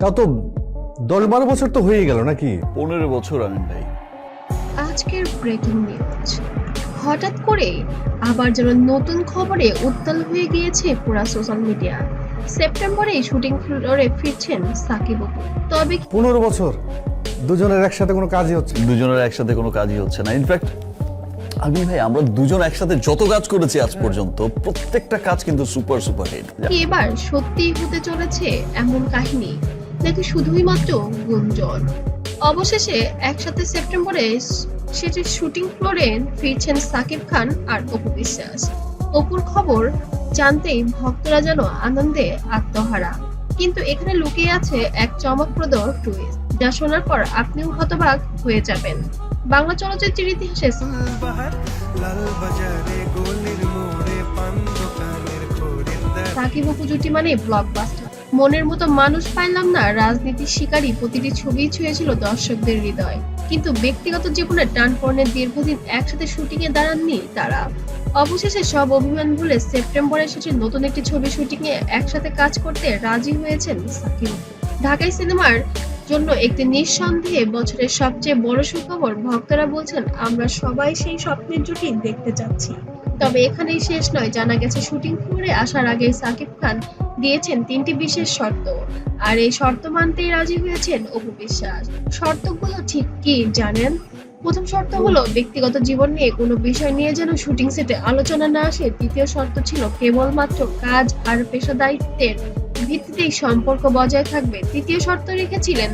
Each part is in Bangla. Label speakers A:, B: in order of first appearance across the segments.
A: তাও তো দশ বারো বছর তো হয়ে গেল নাকি?
B: পনেরো বছর আনেন ভাই।
C: আজকের ব্রেকিং নিউজ হঠাৎ করে আবার যেন নতুন খবরে উত্তাল হয়ে গিয়েছে পুরা সোশ্যাল মিডিয়া সেপ্টেম্বরে শুটিং ফ্লোরে ফিরছেন সাকিব তবে
A: পনেরো বছর দুজনের একসাথে কোনো কাজই হচ্ছে না।
B: দুজনের একসাথে কোনো কাজই হচ্ছে না। ইনফ্যাক্ট আমি ভাই আমরা দুজন একসাথে যত কাজ করেছি আজ পর্যন্ত প্রত্যেকটা কাজ কিন্তু সুপার সুপার হিট
C: এবার সত্যিই হতে চলেছে এমন কাহিনী। নাকি শুধুই মাত্র গুঞ্জন। অবশেষে একসাথে সেপ্টেম্বরে সেটির শুটিং ফ্লোরে ফিরছেন সাকিব খান আর অপু বিশ্বাস। অপুর খবর জানতেই ভক্তরা যেন আনন্দে আত্মহারা। কিন্তু এখানে লুকিয়ে আছে এক চমকপ্রদ টুইস্ট যা শোনার পর আপনিও হতবাক হয়ে যাবেন। বাংলা চলচ্চিত্রের ইতিহাসে সাকিব অপু জুটি মানে ব্লকবাস্টার মনের মতো মানুষ পাইলাম না, রাজনীতির শিকারী প্রতিটি ছবিই ছুঁয়েছিল দর্শকদের হৃদয়। কিন্তু ব্যক্তিগত জীবনে টানপর্ণের দীর্ঘদিন একসাথে শুটিং এ দাঁড়াননি তারা। অবশেষে সব অভিমান ভুলে সেপ্টেম্বরে এসেছে নতুন একটি ছবি শুটিং এ একসাথে কাজ করতে রাজি হয়েছেন সাকিব। ঢাকাই সিনেমার জন্য একটি নিঃসন্দেহে বছরের সবচেয়ে বড় সুখবর, ভক্তরা বলছেন, আমরা সবাই সেই স্বপ্নের জুটি দেখতে চাচ্ছি। তবে এখানেই শেষ নয়, জানা গেছে শুটিং ফ্লোরে আসার আগে সাকিব খান দিয়েছেন তিনটি বিশেষ শর্ত। আর এই শর্ত মানতেই রাজি হয়েছেন অপু বিশ্বাস। শর্তগুলো ঠিক কি জানেন? প্রথম শর্ত হলো, ব্যক্তিগত জীবন নিয়ে কোনো বিষয় নিয়ে যেন শুটিং সেটে আলোচনা না আসে। দ্বিতীয় শর্ত ছিল, কেবলমাত্র কাজ আর পেশাদারিত্বের ভিত্তিতেই সম্পর্ক বজায় থাকবে। তৃতীয় শর্ত রেখেছিলেন,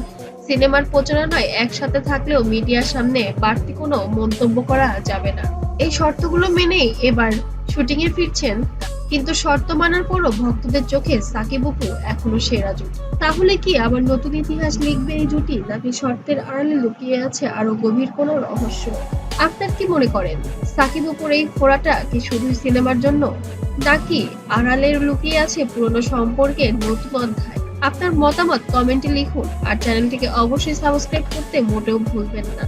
C: সিনেমার প্রচারণায় একসাথে থাকলেও মিডিয়ার সামনে বাড়তি কোনো মন্তব্য করা যাবে না। এই শর্তগুলো মেনেই এবার শুটিংয়ে ফিরছেন কিন্তু শর্ত মানার পরও ভক্তদের চোখে সাকিব অপু এখনও সেরা জুটি। তাহলে কি আবার নতুন ইতিহাস লিখবে এই জুটি? নাকি শর্তের আড়ালে লুকিয়ে আছে আরও গভীর কোনো রহস্য? আপনার কি মনে করেন, সাকিব অপুর এই ফোড়াটা কি শুধু সিনেমার জন্য, নাকি আড়ালে লুকিয়ে আছে পুরনো সম্পর্কের নতুন অধ্যায়? আপনার মতামত কমেন্টে লিখুন, আর চ্যানেলটিকে অবশ্যই সাবস্ক্রাইব করতে মোটেও ভুলবেন না।